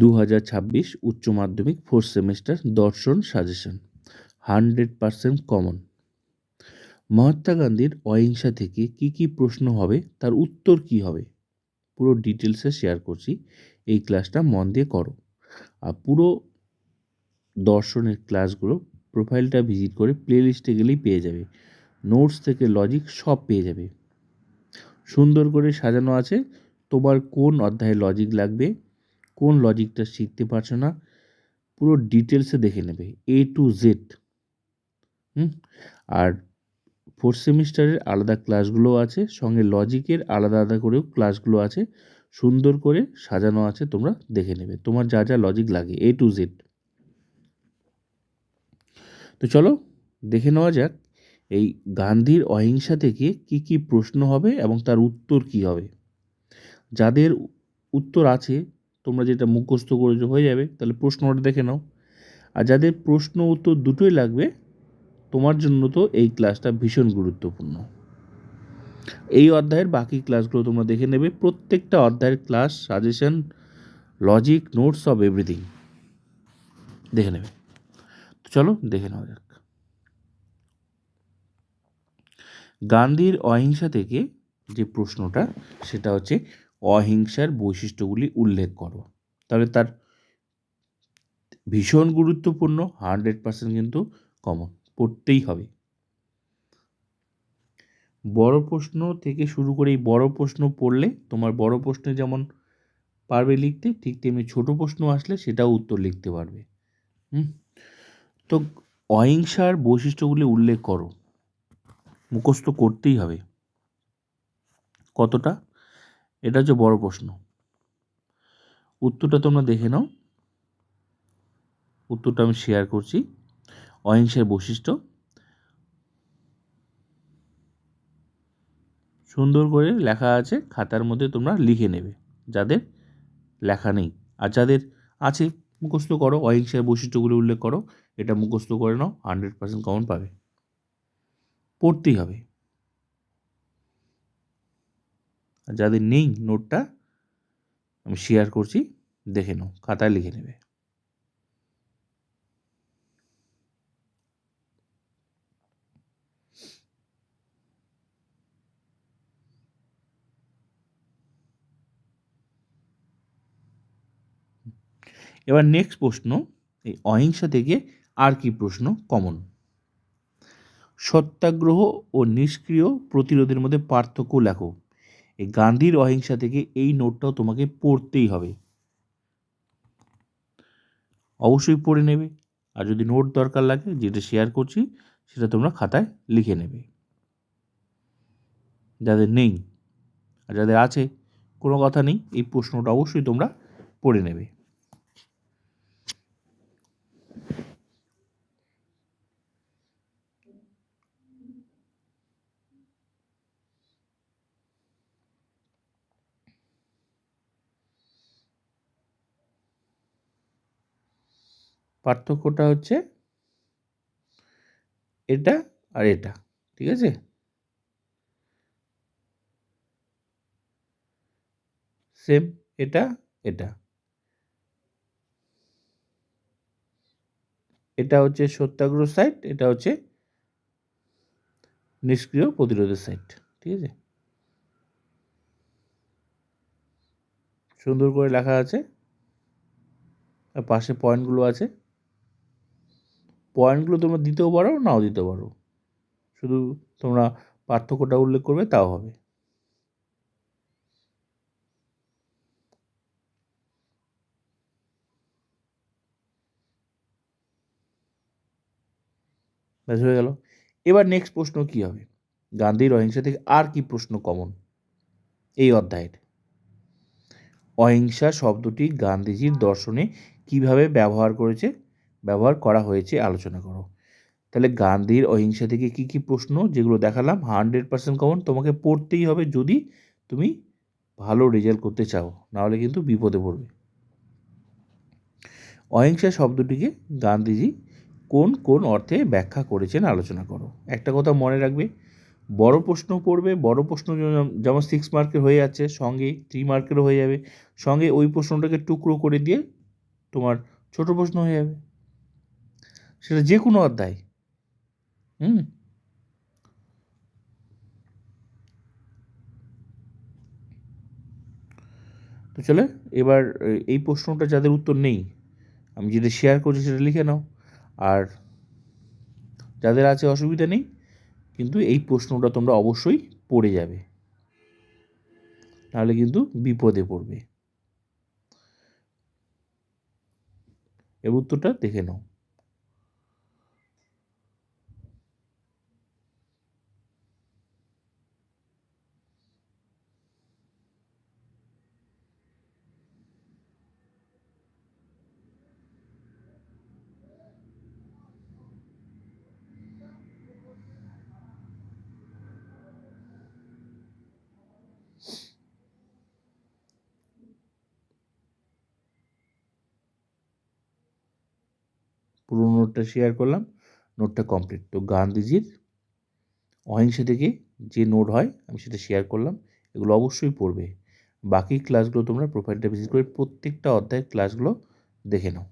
দু হাজার ছাব্বিশ উচ্চ মাধ্যমিক ফোর্থ সেমিস্টার দর্শন suggestion hundred percent common Mahatma গান্ধীর অহিংসা থেকে কি কি প্রশ্ন হবে, তার উত্তর কি হবে? পুরো ডিটেলসে শেয়ার করছি, এই ক্লাসটা মন দিয়ে করো। আর পুরো দর্শনের ক্লাসগুলো প্রোফাইলটা ভিজিট করে প্লেলিস্টে গেলেই পেয়ে যাবে। নোটস থেকে লজিক সব পেয়ে যাবে। সুন্দর করে সাজানো আছে, তোমার কোন অধ্যায়ে লজিক লাগবে? কোন লজিকটা শিখতে পারছ না, পুরো ডিটেলসে দেখে নেবে এ টু জেড হুম? আর ফোর্থ সেমিস্টারের আলাদা ক্লাসগুলো আছে, সঙ্গে লজিকের আলাদা আলাদা করেও ক্লাসগুলো আছে, সুন্দর করে সাজানো আছে, তোমরা দেখে নেবে, তোমার যা যা লজিক লাগে এ টু জেড তো চলো, দেখে নেওয়া যাক, এই গান্ধীর অহিংসা থেকে কি কি প্রশ্ন হবে এবং তার উত্তর কি হবে? যাদের উত্তর আছে তোমরা যেটা মুখস্থ করেছ হয়ে যাবে, তাহলে প্রশ্নটা দেখে নাও। আর যাদের প্রশ্ন উত্তর দুটোই লাগবে, তোমার জন্য তো এই ক্লাসটা ভীষণ গুরুত্বপূর্ণ। এই অধ্যায়ের বাকি ক্লাসগুলো তোমরা দেখে নেবে। প্রত্যেকটা অধ্যায়ের class, suggestion, logic, notes of everything দেখে নেবে। তো চলো দেখে নেওয়া যাক। গান্ধীর অহিংসা থেকে যে প্রশ্নটা, সেটা হচ্ছে অহিংসার বৈশিষ্ট্যগুলি উল্লেখ করো। তাহলে তার ভীষণ গুরুত্বপূর্ণ হান্ড্রেড পার্সেন্ট কিন্তু কমন পড়তেই হবে। বড় প্রশ্ন থেকে শুরু করে এই বড় প্রশ্ন পড়লে তোমার বড় প্রশ্নে যেমন পারবে লিখতে, ঠিক তেমনি ছোট প্রশ্ন আসলে সেটাও উত্তর লিখতে পারবে। হুম? তো অহিংসার বৈশিষ্ট্যগুলি উল্লেখ করো। মুখস্থ করতেই হবে। কতটা? এটা হচ্ছে বড় প্রশ্ন। উত্তরটা তোমরা দেখে নাও। উত্তরটা আমি শেয়ার করছি। অহিংসার বৈশিষ্ট্য। সুন্দর করে লেখা আছে, খাতার মধ্যে তোমরা লিখে নেবে। যাদের লেখা নেই। আর যাদের আছে, মুখস্থ করো। অহিংসার বৈশিষ্ট্যগুলো উল্লেখ করো। এটা মুখস্থ করে নাও হান্ড্রেড পার্সেন্ট কমন পাবে। পড়তেই হবে। যাদের নেই নোটটা, আমি শেয়ার করছি, দেখে নাও, খাতায় লিখে নেবে। এবার নেক্সট প্রশ্ন, এই অহিংসা থেকে আর কি প্রশ্ন কমন সত্যাগ্রহ ও নিষ্ক্রিয় প্রতিরোধের মধ্যে পার্থক্য লেখো। এই গান্ধীর অহিংসা থেকে এই নোটটাও তোমাকে পড়তেই হবে। অবশ্যই পড়ে নেবে। আর যদি নোট দরকার লাগে, যেটা শেয়ার করছি, সেটা তোমরা খাতায় লিখে নেবে। যাদের নেই, আর যাদের আছে, কোনো কথা নেই, এই প্রশ্নটা অবশ্যই তোমরা পড়ে নেবে। পার্থক্যটা হচ্ছে এটা আর এটা, ঠিক আছে? সেম এটা এটা। এটা হচ্ছে সত্যাগ্রহ সাইট এটা হচ্ছে নিষ্ক্রিয় প্রতিরোধের সাইট ঠিক আছে? সুন্দর করে লেখা আছে। আর পাশে পয়েন্টগুলো আছে। পয়েন্টগুলো তোমরা দিতেও পারো, নাও দিতে পারো। শুধু তোমরা পার্থক্যটা উল্লেখ করবে, তাও হবে। ব্যাস হয়ে গেল। এবার নেক্সট প্রশ্ন কি হবে? গান্ধীর অহিংসা থেকে আর কি প্রশ্ন কমন এই অধ্যায়ের। অহিংসা শব্দটি গান্ধীজির দর্শনে কীভাবে ব্যবহার করেছে? ব্যবহার করা হয়েছে, আলোচনা করো। তাহলে গান্ধীর অহিংসা থেকে কি কি প্রশ্ন যেগুলো দেখালাম হান্ড্রেড পার্সেন্ট কমন তোমাকে পড়তেই হবে যদি তুমি ভালো রেজাল্ট করতে চাও, নাহলে কিন্তু বিপদে পড়বে। অহিংসা শব্দটিকে গান্ধীজি কোন কোন অর্থে ব্যাখ্যা করেছেন আলোচনা করো। একটা কথা মনে রাখবে, বড় প্রশ্ন পড়বে, বড় প্রশ্ন যেমন সিক্স মার্কের হয়ে যাচ্ছে, সঙ্গে থ্রি মার্কেরও হয়ে যাবে, সঙ্গে ওই প্রশ্নটাকে টুকরো করে দিয়ে তোমার ছোট প্রশ্ন হয়ে যাবে। সেটা যে কোনো অধ্যায়। হুম? তো চলে, এবার এই প্রশ্নটা যাদের উত্তর নেই, আমি যেটা শেয়ার করছি সেটা লিখে নাও। আর যাদের আছে অসুবিধা নেই, কিন্তু এই প্রশ্নটা তোমরা অবশ্যই পড়ে যাবে। তাহলে কিন্তু বিপদে পড়বে। এর উত্তরটা দেখে নাও পুরো নোটটা শেয়ার করলাম নোটটা কমপ্লিট তো গান্ধীজির অহিংসা থেকে যে নোট হয়, আমি সেটা শেয়ার করলাম, এগুলো অবশ্যই পড়বে। বাকি ক্লাসগুলো তোমরা প্রোফাইলটা ভিজিট করে প্রত্যেকটা অধ্যায়ের ক্লাসগুলো দেখে নাও।